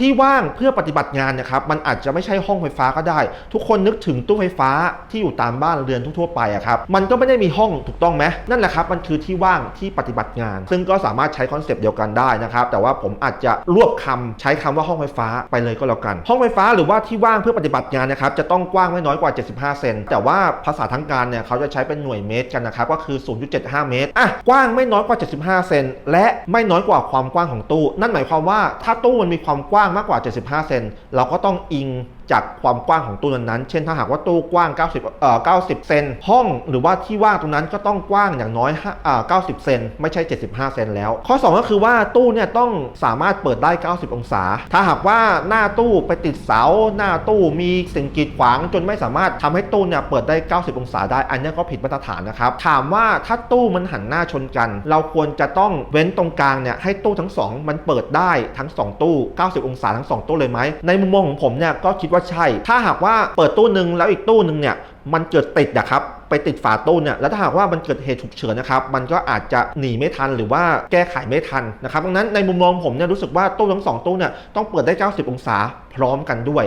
ที่ว่างเพื่อปฏิบัติงานนะครับมันอาจจะไม่ใช่ห้องไฟฟ้าก็ได้ ทุกคนนึกถึงตู้ไฟฟ้าที่อยู่ตามบ้านเรือนทั่วๆไปอะครับมันก็ไม่ได้มีห้องถูกต้องไหมนั่นแหละครับมันคือที่ว่างที่ปฏิบัติงาน ซึ่งก็สามารถใช้คอนเซปต์เดียวกันได้นะครับแต่ว่าผมอาจจะรวบคำใช้คำว่าห้องไฟฟ้าไปเลยก็แล้วกัน ห้องไฟฟ้าหรือว่าที่ว่างเพื่อปฏิบัติงานนะครับจะต้องกว้างไม่น้อยกว่า 75 เซนแต่ว่าภาษาทางการเนี่ยเขาจะใช้เป็นหน่วยเมตรกันนะครับก็คือ 0.75 เมตรอะกว้างไม่น้อยกว่า 75 เซนและไม่น้อยกว่าความกว้างของตู้ นั่นหมายความว่าถ้าตู้มันมีความกว้างมากกว่า 75 เซนเราก็ต้องอิงจากความกว้างของตู้นั้นๆ เช่นถ้าหากว่าตู้กว้าง 90เอ่อ90 เซน ห้องหรือว่าที่ว่างตรงนั้นก็ต้องกว้างอย่างน้อย5อ่า90 เซน ไม่ใช่ 75 เซนแล้ว ข้อ 2 ก็คือว่าตู้เนี่ยต้องสามารถเปิดได้ 90 องศา ถ้าหากว่าหน้าตู้ไปติดเสา หน้าตู้มีสิ่งกีดขวางจนไม่สามารถทำให้ตู้เนี่ยเปิดได้ 90 องศาได้ อันนี้ก็ผิดมาตรฐานนะครับ ถามว่าถ้าตู้มันหันหน้าชนกัน เราควรจะต้องเว้นตรงกลางเนี่ยให้ตู้ทั้งสองมันเปิดได้ทั้งสองตู้ 90 องศาทั้งสองตู้เลยไหมในมุมมองของผมเนี่ยก็คิดว่าใช่ ถ้าหากว่าเปิดตู้หนึ่งแล้วอีกตู้หนึ่งเนี่ยมันเกิดติดนะครับไปติดฝาตู้เนี่ยแล้วถ้าหากว่ามันเกิดเหตุฉุกเฉินนะครับมันก็อาจจะหนีไม่ทันหรือว่าแก้ไขไม่ทันนะครับดังนั้นในมุมมองผมเนี่ยรู้สึกว่าตู้ทั้งสองตู้เนี่ยต้องเปิดได้ 90 องศาพร้อมกันด้วย